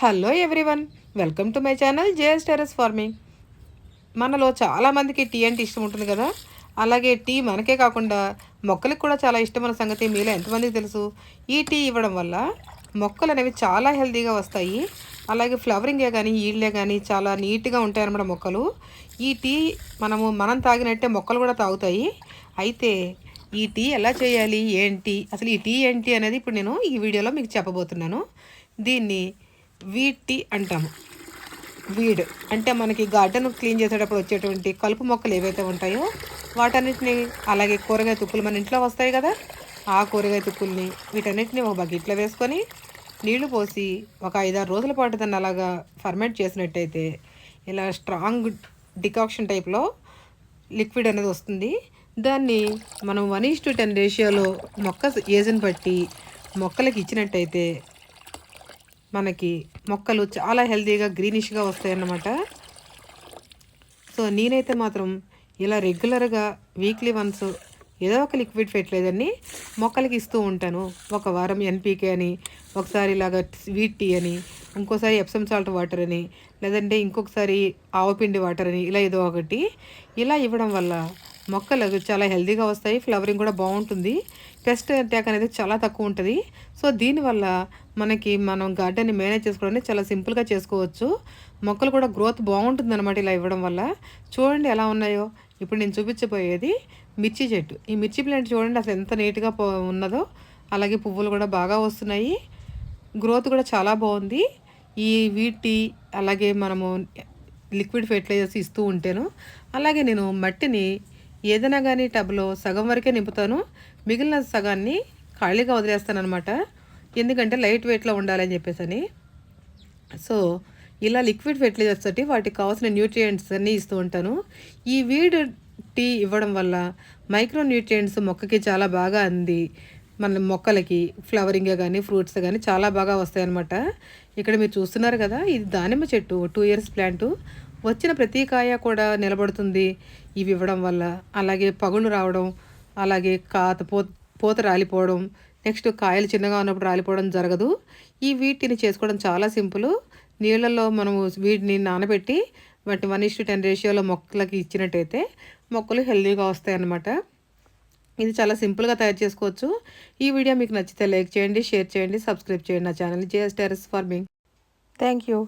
Hello everyone welcome to my channel JS terrace farming మనలో చాలామందికి tea అంటే ఇష్టం ఉంటుంది కదా? అలాగే టీ మనకే కాకుండా మొక్కలకు కూడా చాలా ఇష్టమైన సంగతి మీలో ఎంతమందికి తెలుసు? ఈ టీ ఇవ్వడం వల్ల మొక్కలు అనేవి చాలా హెల్తీగా వస్తాయి. అలాగే ఫ్లవరింగే కానీ ఈళ్ళే కానీ చాలా నీట్గా ఉంటాయన్నమాట మొక్కలు. ఈ టీ మనము మనం తాగినట్టే మొక్కలు కూడా తాగుతాయి. అయితే ఈ టీ ఎలా చేయాలి? ఏంటి? అసలు ఈ టీ ఏంటి అనేది ఇప్పుడు నేను ఈ వీడియోలో మీకు చెప్పబోతున్నాను. దీన్ని వీడ్ టీ అంటాము. వీడ్ అంటే మనకి గార్డెన్ క్లీన్ చేసేటప్పుడు వచ్చేటువంటి కలుపు మొక్కలు ఏవైతే ఉంటాయో వాటన్నిటిని అలాగే కూరగాయ తుక్కులు మన ఇంట్లో వస్తాయి కదా ఆ కూరగాయ తుక్కుల్ని వీటన్నిటిని ఒక బకెట్లో వేసుకొని నీళ్ళు పోసి ఒక ఐదారు రోజుల పాటు దాన్ని అలాగా ఫర్మెంట్ చేసినట్టయితే ఇలా స్ట్రాంగ్ డికాక్షన్ టైప్లో లిక్విడ్ అనేది వస్తుంది. దాన్ని మనం వన్ ఈస్ టు టెన్ రేషియోలో మొక్క ఏజ్ని బట్టి మొక్కలకి ఇచ్చినట్టయితే మనకి మొక్కలు చాలా హెల్తీగా గ్రీనిష్గా వస్తాయన్నమాట. సో నేనైతే మాత్రం ఇలా రెగ్యులర్గా వీక్లీ వన్స్ ఏదో ఒక లిక్విడ్ ఫెర్టిలైజర్ని మొక్కలకి ఇస్తూ ఉంటాను. ఒక వారం ఎన్పీకే అని ఒకసారి ఇలాగ స్వీట్ టీ అని ఇంకోసారి ఎప్సమ్ సాల్ట్ వాటర్ అని లేదంటే ఇంకొకసారి ఆవపిండి వాటర్ అని ఇలా ఏదో ఒకటి. ఇలా ఇవ్వడం వల్ల మొక్కలు చాలా హెల్తీగా వస్తాయి ఫ్లవరింగ్ కూడా బాగుంటుంది. పెస్ట్ అటాక్ అనేది చాలా తక్కువ ఉంటుంది. సో దీనివల్ల మనకి మనం గార్డెన్ని మేనేజ్ చేసుకోవడానికి చాలా సింపుల్గా చేసుకోవచ్చు. మొక్కలు కూడా గ్రోత్ బాగుంటుంది అనమాట ఇలా ఇవ్వడం వల్ల. చూడండి ఎలా ఉన్నాయో. ఇప్పుడు నేను చూపించబోయేది మిర్చి చెట్టు. ఈ మిర్చి ప్లాంట్ చూడండి అసలు ఎంత నీట్గా ఉన్నదో. అలాగే పువ్వులు కూడా బాగా వస్తున్నాయి. గ్రోత్ కూడా చాలా బాగుంది. ఈ వీటి అలాగే మనము లిక్విడ్ ఫెర్టిలైజర్స్ ఇస్తూ ఉంటాను. అలాగే నేను మట్టిని ఏదైనా కానీ టబ్లో సగం వరకే నింపుతాను. మిగిలిన సగాన్ని ఖాళీగా వదిలేస్తాను అనమాట ఎందుకంటే లైట్ వెయిట్లో ఉండాలని చెప్పేసి సో ఇలా లిక్విడ్ ఫెర్టిలైజర్స్ తోటి వాటికి కావాల్సిన న్యూట్రియంట్స్ అన్నీ ఇస్తూ ఉంటాను. ఈ వీడ్ టీ ఇవ్వడం వల్ల మైక్రో న్యూట్రియంట్స్ మొక్కకి చాలా బాగా అంది. మన మొక్కలకి ఫ్లవరింగ్ కానీ ఫ్రూట్స్ కానీ చాలా బాగా వస్తాయన్నమాట. ఇక్కడ మీరు చూస్తున్నారు కదా ఇది దానిమ్మ చెట్టు టూ ఇయర్స్ ప్లాంటు. వచ్చిన ప్రతి కాయ కూడా నిలబడుతుంది. ఇవి ఇవ్వడం వల్ల అలాగే పగుళ్ళు రావడం అలాగే కాత పోత పూత రాలిపోవడం నెక్స్ట్ కాయలు చిన్నగా ఉన్నప్పుడు రాలిపోవడం జరగదు. ఈ వీటిని చేసుకోవడం చాలా సింపుల్. నీళ్ళల్లో మనము వీటిని నానబెట్టి వాటి వన్ ఇస్టు టెన్ రేషియోలో మొక్కలకి ఇచ్చినట్టయితే మొక్కలు హెల్తీగా వస్తాయి అన్నమాట ఇది చాలా సింపుల్గా తయారు చేసుకోవచ్చు. ఈ వీడియో మీకు నచ్చితే లైక్ చేయండి షేర్ చేయండి సబ్స్క్రైబ్ చేయండి నా channel GS terrace farming. Thank you.